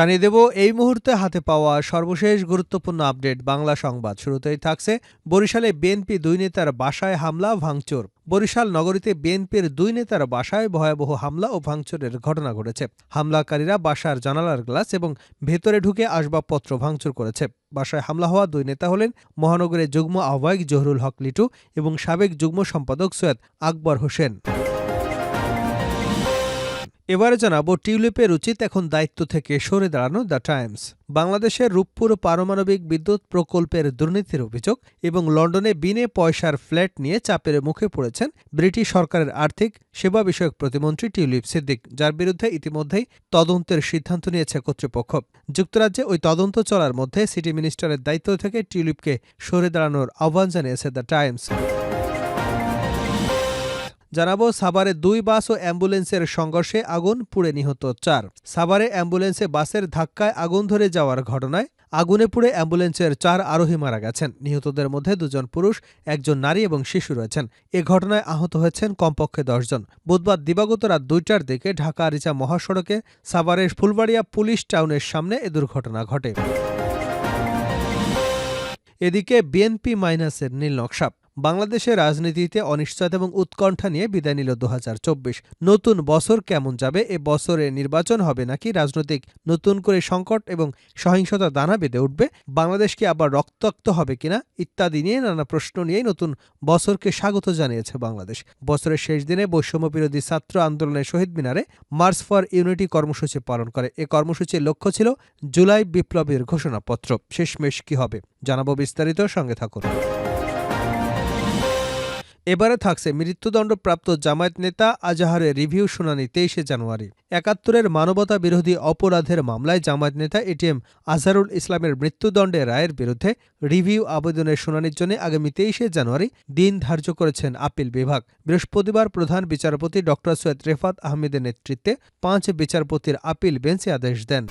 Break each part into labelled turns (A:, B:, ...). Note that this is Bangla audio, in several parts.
A: জানিয়ে দেব, এই মুহূর্তে হাতে পাওয়া সর্বশেষ গুরুত্বপূর্ণ আপডেট বাংলা সংবাদ। শুরুতেই থাকছে বরিশালে বিএনপি দুই নেতার বাসায় হামলা, ভাঙচুর। বরিশাল নগরীতে বিএনপির দুই নেতার বাসায় ভয়াবহ হামলা ও ভাঙচুরের ঘটনা ঘটেছে। হামলাকারীরা বাসার জানালার গ্লাস এবং ভেতরে ঢুকে আসবাবপত্র ভাঙচুর করেছে। বাসায় হামলা হওয়া দুই নেতা হলেন মহানগরের যুগ্ম আহ্বায়ক জহরুল হক লিটু এবং সাবেক যুগ্ম সম্পাদক সৈয়দ আকবর হোসেন। এবারে জানাব টিউলিপের উচিত এখন দায়িত্ব থেকে সরে দাঁড়ানো দ্য টাইমস। বাংলাদেশের রূপপুর পারমাণবিক বিদ্যুৎ প্রকল্পের দুর্নীতির অভিযোগ এবং লন্ডনে বিনে পয়সার ফ্ল্যাট নিয়ে চাপের মুখে পড়েছেন ব্রিটিশ সরকারের আর্থিক সেবা বিষয়ক প্রতিমন্ত্রী টিউলিপ সিদ্দিক, যার বিরুদ্ধে ইতিমধ্যেই তদন্তের সিদ্ধান্ত নিয়েছে কর্তৃপক্ষ। যুক্তরাজ্যে ওই তদন্ত চলার মধ্যে সিটি মিনিস্টারের দায়িত্ব থেকে টিউলিপকে সরে দাঁড়ানোর আহ্বান জানিয়েছে দ্য টাইমস। জানাব সাভারে দুই বাস ও অ্যাম্বুলেন্সের সংঘর্ষে আগুন পুড়ে নিহত চার। সাভারে অ্যাম্বুলেন্সে বাসের ধাক্কায় আগুন ধরে যাওয়ার ঘটনায় আগুনে পুড়ে অ্যাম্বুলেন্সের চার আরোহী মারা গেছেন। নিহতদের মধ্যে দুজন পুরুষ, একজন নারী এবং শিশু রয়েছেন। এ ঘটনায় আহত হয়েছেন কমপক্ষে দশজন বুধবার দিবাগত রাত দুইটার দিকে ঢাকা আরিচা মহাসড়কে সাভারের ফুলবাড়িয়া পুলিশ টাউনের সামনে এ দুর্ঘটনা ঘটে। এদিকে বিএনপি মাইনাসের নীল নকশা। বাংলাদেশের রাজনীতিতে অনিশ্চয়তা এবং উৎকণ্ঠা নিয়ে বিদায় নিল দু হাজার চব্বিশ। নতুন বছর কেমন যাবে? এ বছরে নির্বাচন হবে নাকি রাজনৈতিক নতুন করে সংকট এবং সহিংসতা দানা বেঁধে উঠবে? বাংলাদেশ কি আবার রক্তাক্ত হবে কিনা? ইত্যাদি নিয়ে নানা প্রশ্ন নিয়ে নতুন বছরকে স্বাগত জানিয়েছে বাংলাদেশ। বছরের শেষ দিনে বৈষম্য বিরোধী ছাত্র আন্দোলনের শহীদ মিনারে মার্চ ফর ইউনিটি কর্মসূচি পালন করে। এ কর্মসূচির লক্ষ্য ছিল জুলাই বিপ্লবের ঘোষণাপত্র। শেষমেশ কি হবে? জানাব বিস্তারিত, সঙ্গে থাকুন। এবারে থাকছে মৃত্যুদণ্ডপ্রাপ্ত জামায়াত নেতা আজাহারের রিভিউ শুনানি তেইশে জানুয়ারি। একাত্তরের মানবতা বিরোধী অপরাধের মামলায় জামায়াত নেতা এটিএম আজহারুল ইসলামের মৃত্যুদণ্ডের রায়ের বিরুদ্ধে রিভিউ আবেদনের শুনানির জন্য আগামী তেইশে জানুয়ারি দিন ধার্য করেছেন আপিল বিভাগ। বৃহস্পতিবার প্রধান বিচারপতি ড সৈয়দ রেফাত আহমেদের নেতৃত্বে পাঁচ বিচারপতির আপিল বেঞ্চে আদেশ দেন।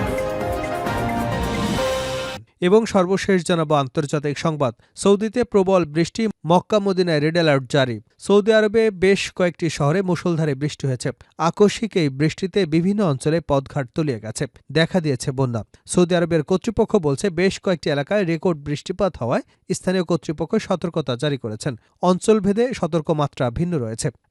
A: এবং সর্বশেষ জানাব আন্তর্জাতিক সংবাদ। সৌদিতে প্রবল বৃষ্টি, মক্কা মদিনায় রেড অ্যালার্ট জারি। সৌদি আরবে বেশ কয়েকটি শহরে মুসলধারে বৃষ্টি হয়েছে। আকস্মিক এই বৃষ্টিতে বিভিন্ন অঞ্চলে পদঘাট তলিয়ে গেছে, দেখা দিয়েছে বন্যা। সৌদি আরবের কর্তৃপক্ষ বলছে, বেশ কয়েকটি এলাকায় রেকর্ড বৃষ্টিপাত হওয়ায় স্থানীয় কর্তৃপক্ষ সতর্কতা জারি করেছেন। অঞ্চলভেদে সতর্ক মাত্রা ভিন্ন রয়েছে।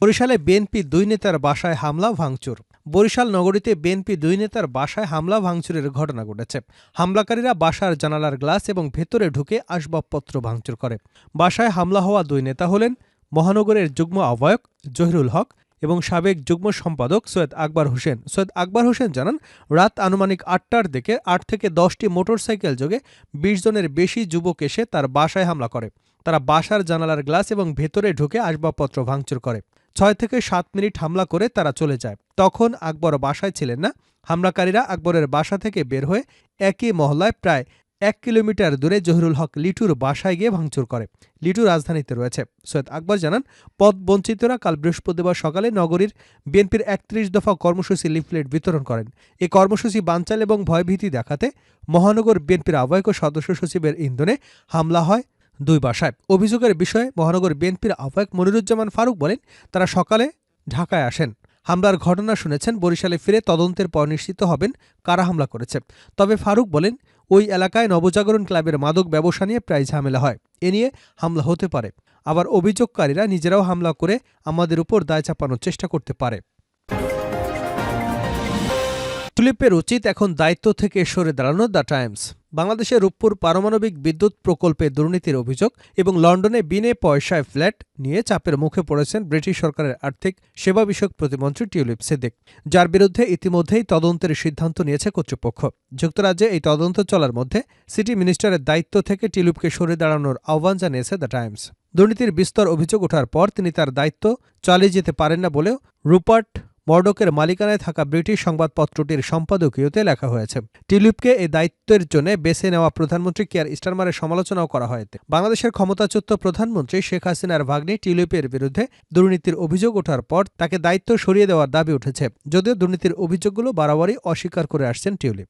A: বরিশালে বিএনপি দুই নেতার বাসায় হামলা, ভাঙচুর। বরিশাল নগরীতে বিএনপি দুই নেতার বাসায় হামলা, ভাঙচুরের ঘটনা ঘটেছে। হামলাকারীরা বাসার জানালার গ্লাস এবং ভেতরে ঢুকে আসবাবপত্র ভাঙচুর করে। বাসায় হামলা হওয়া দুই নেতা হলেন মহানগরের যুগ্ম আহ্বায়ক জহিরুল হক এবং সাবেক যুগ্ম সম্পাদক সৈয়দ আকবর হোসেন। সৈয়দ আকবর হোসেন জানান, রাত আনুমানিক আটটার দিকে আট থেকে দশটি মোটরসাইকেল যোগে বিশ জনের বেশি যুবক এসে তার বাসায় হামলা করে। তারা বাসার জানালার গ্লাস এবং ভেতরে ঢুকে আসবাবপত্র ভাঙচুর করে। ছয় থেকে সাত মিনিট হামলা করে তারা চলে যায়। তখন আকবর বাসায় ছিলেন না। হামলাকারীরা আকবরের বাসা থেকে বের হয়ে একই মহল্লায় প্রায় এক কিলোমিটার দূরে জহিরুল হক লিটুর বাসায় গিয়ে ভাঙচুর করে। লিটু রাজধানীতে রয়েছে। সৈয়দ আকবর জানান পদ বঞ্চিতরা কাল বৃহস্পতিবার সকালে নগরীর বিএনপির একত্রিশ দফা কর্মসূচি লিফলেট বিতরণ করেন। এই কর্মসূচি বানচাল এবং ভয়ভীতি দেখাতে মহানগর বিএনপির আহ্বায়ক সদস্য সচিবের ইন্ধনে হামলা হয়। দুই বাসায় অভিযোগের বিষয়ে মহানগর বিএনপির আহ্বায়ক মনিরুজ্জামান ফারুক বলেন, তারা সকালে ঢাকায় আসেন। হামলার ঘটনা শুনেছেন, বরিশালে ফিরে তদন্তের পর নিশ্চিত হবেন কারা হামলা করেছে। তবে ফারুক বলেন, ওই এলাকায় নবজাগরণ ক্লাবের মাদক ব্যবসা নিয়ে প্রায় ঝামেলা হয়। এ নিয়ে হামলা হতে পারে। আবার অভিযোগকারীরা নিজেরাও হামলা করে আমাদের উপর দায় চাপানোর চেষ্টা করতে পারে। তুলিপের উচিত এখন দায়িত্ব থেকে সরে দাঁড়ানো দ্য টাইমস। বাংলাদেশের রূপপুর পারমাণবিক বিদ্যুৎ প্রকল্পে দুর্নীতির অভিযোগ এবং লন্ডনে বিনে পয়সায় ফ্ল্যাট নিয়ে চাপের মুখে পড়েছেন ব্রিটিশ সরকারের আর্থিক সেবা বিষয়ক প্রতিমন্ত্রী টিউলিপ সিদ্দিক। যার বিরুদ্ধে ইতিমধ্যেই তদন্তের সিদ্ধান্ত নিয়েছে কর্তৃপক্ষ। যুক্তরাজ্যে এই তদন্ত চলার মধ্যে সিটি মিনিস্টারের দায়িত্ব থেকে টিউলিপকে সরে দাঁড়ানোর আহ্বান জানিয়েছে দ্য টাইমস। দুর্নীতির বিস্তর অভিযোগ ওঠার পর তিনি তার দায়িত্ব চালিয়ে যেতে পারেন না বলেও রুপার্ট মর্ডকের মালিকানায় থাকা ব্রিটিশ সংবাদপত্রটির সম্পাদকীয়তে লেখা হয়েছে। টিউলিপকে এই দায়িত্বের জন্য বেছে নেওয়া প্রধানমন্ত্রী কেয়ার স্টারমারের সমালোচনাও করা হয় এতে। বাংলাদেশের ক্ষমতাচ্যুত প্রধানমন্ত্রী শেখ হাসিনার ভাগ্নি টিউলিপের বিরুদ্ধে দুর্নীতির অভিযোগ ওঠার পর তাকে দায়িত্ব সরিয়ে দেওয়ার দাবি উঠেছে। যদিও দুর্নীতির অভিযোগগুলো বাড়াবাড়ি অস্বীকার করে আসছেন টিউলিপ।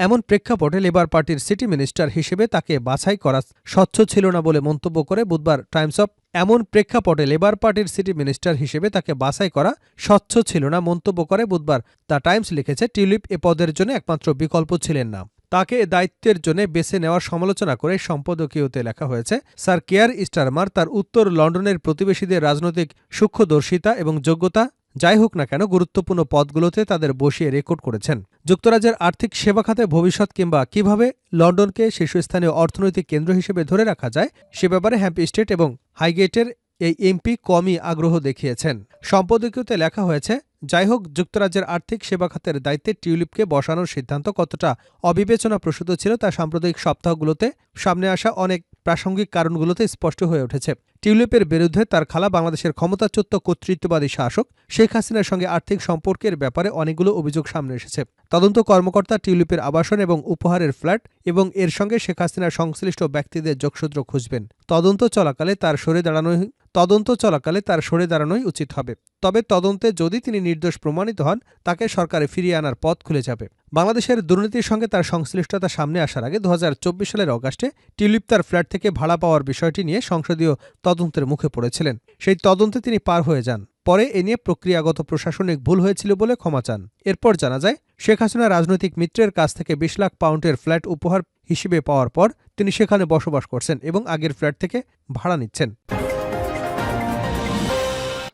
A: এমন প্রেক্ষাপটে লেবার পার্টির সিটি মিনিস্টার হিসেবে তাকে বাছাই করা স্বচ্ছ ছিল না বলে মন্তব্য করে বুধবার টাইমস অফ এমন প্রেক্ষাপটে লেবার পার্টির সিটি মিনিস্টার হিসেবে তাকে বাছাই করা স্বচ্ছ ছিল না মন্তব্য করে বুধবার। দ্য টাইমস লিখেছে, টিউলিপ এ পদের জন্য একমাত্র বিকল্প ছিলেন না। তাকে দায়িত্বের জন্য বেছে নেওয়ার সমালোচনা করে সম্পাদকীয়তে লেখা হয়েছে, স্যার কেয়ার স্টারমার তার উত্তর লন্ডনের প্রতিবেশীদের রাজনৈতিক সূক্ষ্মদর্শিতা এবং যোগ্যতা যাই হোক না কেন, গুরুত্বপূর্ণ পদগুলোতে তাদের বসিয়ে রেকর্ড করেছেন। যুক্তরাজ্যের আর্থিক সেবা খাতে ভবিষ্যৎ কিংবা কীভাবে লন্ডনকে শীর্ষস্থানীয় অর্থনৈতিক কেন্দ্র হিসেবে ধরে রাখা যায়, সে ব্যাপারে হ্যাম্পি স্টেট এবং হাইগেটের এই এমপি কমই আগ্রহ দেখিয়েছেন। সম্পাদকীয়তে লেখা হয়েছে, যাই হোক, যুক্তরাজ্যের আর্থিক সেবা খাতের দায়িত্বে টিউলিপকে বসানোর সিদ্ধান্ত কতটা অবিবেচনা প্রসূত ছিল তা সাম্প্রতিক সপ্তাহগুলোতে সামনে আসা অনেক প্রাসঙ্গিক কারণগুলোতে স্পষ্ট হয়ে উঠেছে। টিউলিপের বিরুদ্ধে তার খালা বাংলাদেশের ক্ষমতাচ্যুত কর্তৃত্ববাদী শাসক শেখ হাসিনার সঙ্গে আর্থিক সম্পর্কের ব্যাপারে অনেকগুলো অভিযোগ সামনে এসেছে। তদন্ত কর্মকর্তা টিউলিপের আবাসন এবং উপহারের ফ্ল্যাট এবং এর সঙ্গে শেখ হাসিনার সংশ্লিষ্ট ব্যক্তিদের যোগসূত্র খুঁজবেন। তদন্ত চলাকালে তার সরে দাঁড়ানোই তদন্ত চলাকালে তার সরে দাঁড়ানোই উচিত হবে। তবে তদন্তে যদি তিনি নির্দোষ প্রমাণিত হন, তাকে সরকারে ফিরিয়ে আনার পথ খুলে যাবে। বাংলাদেশের দুর্নীতির সঙ্গে তার সংশ্লিষ্টতা সামনে আসার আগে দু হাজার চব্বিশ সালের অগাস্টে টিউলিপ তার ফ্ল্যাট থেকে ভাড়া পাওয়ার বিষয়টি নিয়ে সংসদীয় তদন্তের মুখে পড়েছিলেন। সেই তদন্তে তিনি পার হয়ে যান। পরে এ নিয়ে প্রক্রিয়াগত প্রশাসনিক ভুল হয়েছিল বলে ক্ষমা চান। এরপর জানা যায়, শেখ হাসিনা রাজনৈতিক মিত্রের কাছ থেকে বিশ লাখ পাউন্ডের ফ্ল্যাট উপহার হিসেবে পাওয়ার পর তিনি সেখানে বসবাস করছেন এবং আগের ফ্ল্যাট থেকে ভাড়া নিচ্ছেন।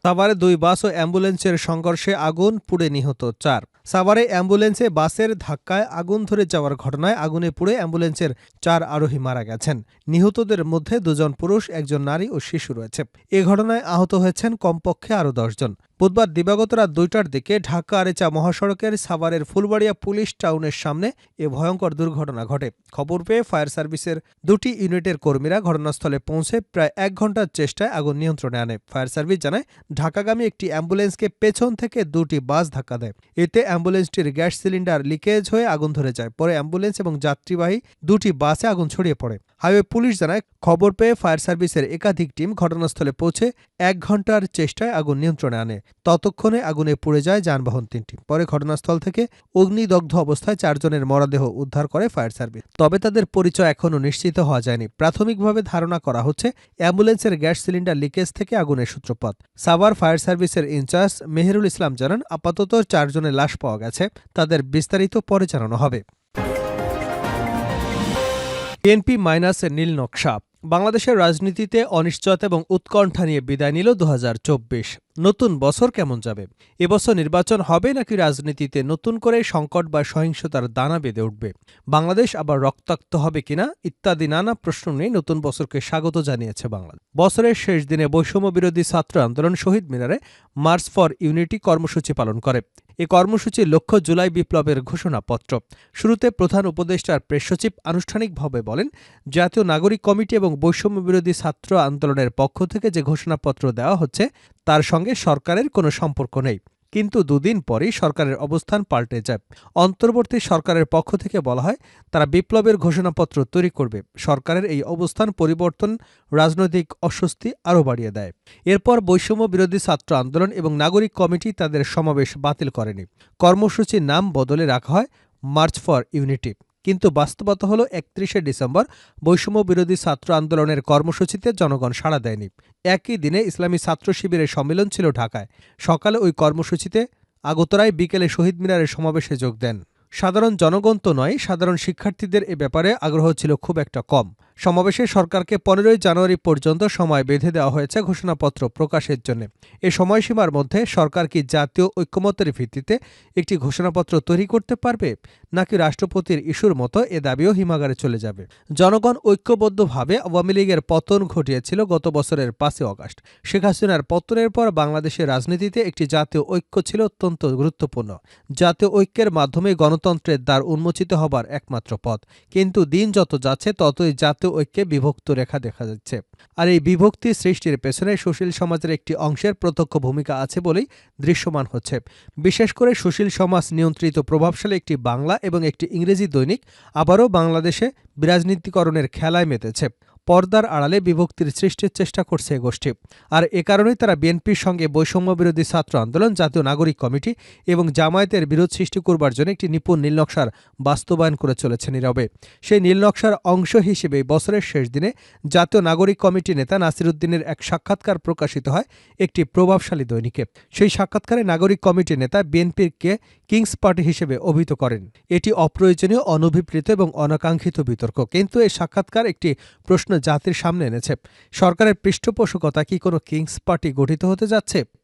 A: সাভারে দুই বাস ও অ্যাম্বুলেন্সের সংঘর্ষে আগুন পুড়ে নিহত চার। সাভারে অ্যাম্বুলেন্সে বাসের ধাক্কায় আগুন ধরে যাওয়ার ঘটনায় আগুনে পুড়ে অ্যাম্বুলেন্সের চার আরোহী মারা গেছেন। নিহতদের মধ্যে দুজন পুরুষ, একজন নারী ও শিশু রয়েছে। এ ঘটনায় আহত হয়েছেন কমপক্ষে আরও দশজন বুধবার দিবাগত রাত দুইটার দিকে ঢাকা আরেচা মহাসড়কের সাভারের ফুলবাড়িয়া পুলিশ টাউনের সামনে এ ভয়ঙ্কর দুর্ঘটনা ঘটে। খবর পেয়ে ফায়ার সার্ভিসের দুটি ইউনিটের কর্মীরা ঘটনাস্থলে পৌঁছে প্রায় এক ঘণ্টার চেষ্টায় আগুন নিয়ন্ত্রণে আনে। ফায়ার সার্ভিস জানায়, ঢাকাগামী একটি অ্যাম্বুলেন্সকে পেছন থেকে দুটি বাস ধাক্কা দেয়। এতে অ্যাম্বুলেন্সটির গ্যাস সিলিন্ডার লিকেজ হয়ে আগুন ধরে যায়। পরে অ্যাম্বুলেন্স এবং যাত্রীবাহী দুটি বাসে আগুন ছড়িয়ে পড়ে। হাইওয়ে পুলিশ জানায়, খবর পেয়ে ফায়ার সার্ভিসের একাধিক টিম ঘটনাস্থলে পৌঁছে এক ঘণ্টার চেষ্টায় আগুন নিয়ন্ত্রণে আনে। ততক্ষণে আগুনে পুড়ে যায় যানবাহন তিনটি। পরে ঘটনাস্থল থেকে অগ্নিদগ্ধ অবস্থায় চারজনের মরদেহ উদ্ধার করে ফায়ার সার্ভিস। তবে তাদের পরিচয় এখনও নিশ্চিত হওয়া যায়নি। প্রাথমিকভাবে ধারণা করা হচ্ছে, অ্যাম্বুলেন্সের গ্যাস সিলিন্ডার লিকেজ থেকে আগুনের সূত্রপাত। সাভার ফায়ার সার্ভিসের ইনচার্জ মেহেরুল ইসলাম জানান, আপাতত চারজনের লাশ পাওয়া গেছে, তাদের বিস্তারিত পরে জানানো হবে। বিএনপি মাইনাসের নীল নকশা। বাংলাদেশের রাজনীতিতে অনিশ্চয়তা এবং উৎকণ্ঠা নিয়ে বিদায় নিল দু হাজার চব্বিশ। নতুন বছর কেমন যাবে? এবছর নির্বাচন হবে নাকি রাজনীতিতে নতুন করে সংকট বা সহিংসতার দানা বেঁধে উঠবে? বাংলাদেশ আবার রক্তাক্ত হবে কিনা, ইত্যাদি নানা প্রশ্ন নিয়ে নতুন বছরকে স্বাগত জানিয়েছে বাংলাদেশ। বছরের শেষ দিনে বৈষম্য বিরোধী ছাত্র আন্দোলন শহীদ মিনারে মার্চ ফর ইউনিটি কর্মসূচি পালন করে। এ কর্মসূচির লক্ষ্য জুলাই বিপ্লবের ঘোষণাপত্র। শুরুতে প্রধান উপদেষ্টার প্রেস সচিব আনুষ্ঠানিকভাবে বলেন, জাতীয় নাগরিক কমিটি এবং বৈষম্য বিরোধী ছাত্র আন্দোলনের পক্ষ থেকে যে ঘোষণাপত্র দেওয়া হচ্ছে, তার সঙ্গে সরকারের কোনো সম্পর্ক নেই। কিন্তু দুদিন পরেই সরকারের অবস্থান পাল্টে যায়। অন্তর্বর্তী সরকারের পক্ষ থেকে বলা হয়, তারা বিপ্লবের ঘোষণাপত্র তৈরি করবে। সরকারের এই অবস্থান পরিবর্তন, রাজনৈতিক অস্বস্তি আরও বাড়িয়ে দেয়। এরপর বৈষম্য বিরোধী ছাত্র আন্দোলন এবং নাগরিক কমিটি তাদের সমাবেশ বাতিল করেনি। কর্মসূচির নাম বদলে রাখা হয়, মার্চ ফর ইউনিটি। কিন্তু বাস্তবতা হল একত্রিশে ডিসেম্বর বৈষম্য বিরোধী ছাত্র আন্দোলনের কর্মসূচিতে জনগণ সাড়া দেয়নি। একই দিনে ইসলামী ছাত্র শিবিরের সম্মেলন ছিল ঢাকায়। সকালে ওই কর্মসূচিতে আগতরায় বিকেলে শহীদ মিনারের সমাবেশে যোগ দেন। সাধারণ জনগণ তো নয়, সাধারণ শিক্ষার্থীদের এ ব্যাপারে আগ্রহ ছিল খুব একটা কম। সমাবেশে সরকারকে পনেরোই জানুয়ারি পর্যন্ত সময় বেঁধে দেওয়া হয়েছে ঘোষণাপত্র প্রকাশের জন্য। এ সময়সীমার মধ্যে সরকার কি জাতীয় ঐক্যমতের ভিত্তিতে একটি ঘোষণাপত্র তৈরি করতে পারবে, নাকি রাষ্ট্রপতির ইস্যুর মতো এ দাবিও হিমাগারে চলে যাবে? জনগণ ঐক্যবদ্ধভাবে আওয়ামী লীগের পতন ঘটিয়েছিল গত বছরের পাঁচই অগাস্ট শেখ হাসিনার পতনের পর বাংলাদেশের রাজনীতিতে একটি জাতীয় ঐক্য ছিল অত্যন্ত গুরুত্বপূর্ণ। জাতীয় ঐক্যের মাধ্যমে গণতন্ত্রের দ্বার উন্মোচিত হবার একমাত্র পথ। কিন্তু দিন যত যাচ্ছে, ততই জাতীয় ঐক্যে বিভক্ত রেখা দেখা যাচ্ছে। আর এই বিভক্তি সৃষ্টির পেছনে সুশীল সমাজের একটি অংশের প্রত্যক্ষ ভূমিকা আছে বলেই দৃশ্যমান হচ্ছে। বিশেষ করে সুশীল সমাজ নিয়ন্ত্রিত প্রভাবশালী একটি বাংলা এবং একটি ইংরেজি দৈনিক আবারও বাংলাদেশে বিরাজনীতিকরণের খেলায় মেতেছে। পর্দার আড়ালে বিভক্তির সৃষ্টির চেষ্টা করছে এ গোষ্ঠী। আর এ কারণেই তারা বিএনপির সঙ্গে বৈষম্য বিরোধী ছাত্র আন্দোলন, জাতীয় নাগরিক কমিটি এবং জামায়াতের বিরোধ সৃষ্টি করবার জন্য একটি নিপুণ নীলনকশার বাস্তবায়ন করে চলেছে নীরবে। সেই নীলনকশার অংশ হিসেবে বছরের শেষ দিনে জাতীয় নাগরিক কমিটি নেতা নাসিরুদ্দিনের এক সাক্ষাৎকার প্রকাশিত হয় একটি প্রভাবশালী দৈনিকে। সেই সাক্ষাৎকারে নাগরিক কমিটি নেতা বিএনপির কে কিংস পার্টি হিসেবে অভিহিত করেন। এটি অপ্রয়োজনীয় অনভিপ্রেত এবং অনাকাঙ্ক্ষিত বিতর্ক। কিন্তু এই সাক্ষাৎকার একটি প্রশ্ন জাতির সামনে এনেছে। সরকারের পৃষ্ঠপোষকতা কি কোনো কিংস পার্টি গঠিত হতে যাচ্ছে?